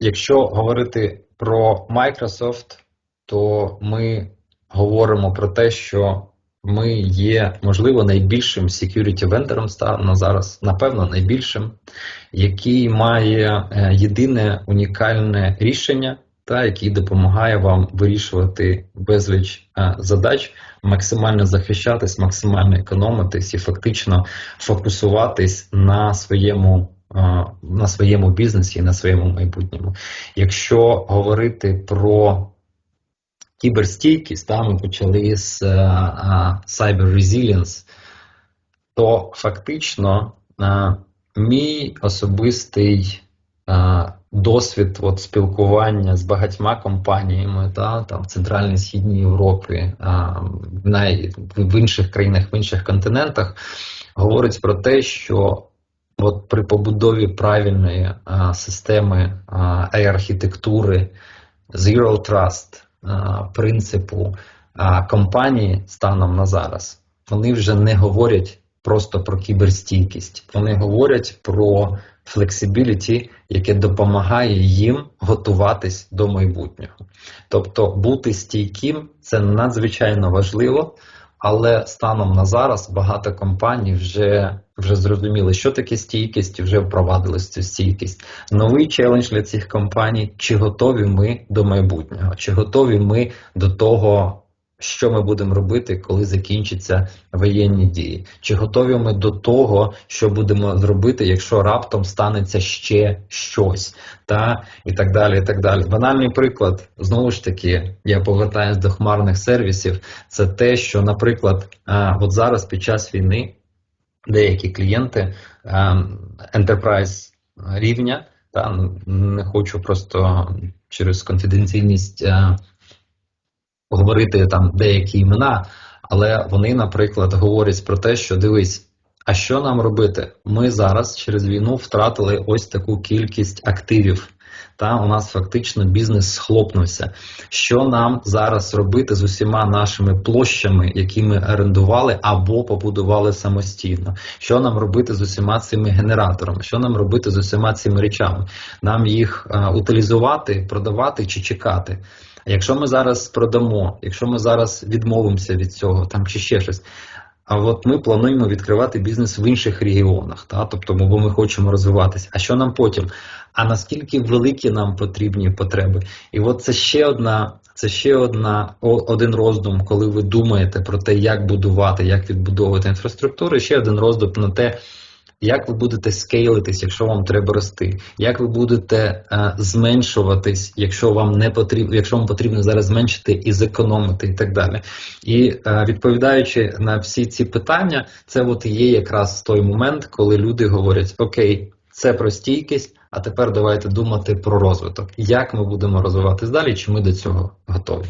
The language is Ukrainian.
Якщо говорити про Microsoft, то ми говоримо про те, що ми є, можливо, найбільшим security вендором станом зараз, напевно, найбільшим, який має е, єдине унікальне рішення, та який допомагає вам вирішувати безліч е, задач, максимально захищатись, максимально економитись і фактично фокусуватись на своєму. На своєму бізнесі і на своєму майбутньому. Якщо говорити про кіберстійкість, та, ми почали з е, Cyber Resilience, то фактично мій особистий досвід от, спілкування з багатьма компаніями та, там, в Центральній Східній Європі, в інших країнах, в інших континентах, говорить про те, що От при побудові правильної а, системи архітектури Zero Trust а, принципу а, компанії станом на зараз, вони вже не говорять просто про кіберстійкість, вони говорять про flexibility, яке допомагає їм готуватись до майбутнього. Тобто бути стійким це надзвичайно важливо. Але станом на зараз багато компаній вже вже зрозуміли, що таке стійкість, вже впровадили цю стійкість. Новий челендж для цих компаній: чи готові ми до майбутнього, чи готові ми до того, що ми будемо робити, коли закінчаться воєнні дії? Чи готові ми до того, що будемо зробити, якщо раптом станеться ще щось, та і так далі. і так далі. Банальний приклад знову ж таки, я повертаюся до хмарних сервісів. Це те, що, наприклад, от зараз під час війни деякі клієнти enterprise рівня, та не хочу просто через конфіденційність. Говорити там деякі імена, але вони, наприклад, говорять про те, що дивись, а що нам робити? Ми зараз через війну втратили ось таку кількість активів. Та у нас фактично бізнес схлопнувся. Що нам зараз робити з усіма нашими площами, які ми орендували або побудували самостійно? Що нам робити з усіма цими генераторами? Що нам робити з усіма цими речами? Нам їх а, утилізувати, продавати чи чекати? Якщо ми зараз продамо, якщо ми зараз відмовимося від цього, там чи ще щось. А от ми плануємо відкривати бізнес в інших регіонах, та тобто, бо ми хочемо розвиватися. А що нам потім? А наскільки великі нам потрібні потреби? І от це ще одна, це ще одна один роздум, коли ви думаєте про те, як будувати, як відбудовувати інфраструктуру. Ще один роздум на те. Як ви будете скейлитись, якщо вам треба рости? Як ви будете е, зменшуватись, якщо вам не потрібно, якщо вам потрібно зараз зменшити і зекономити, і так далі? І е, відповідаючи на всі ці питання, це от є якраз той момент, коли люди говорять: Окей, це про стійкість, а тепер давайте думати про розвиток. Як ми будемо розвиватись далі? Чи ми до цього готові?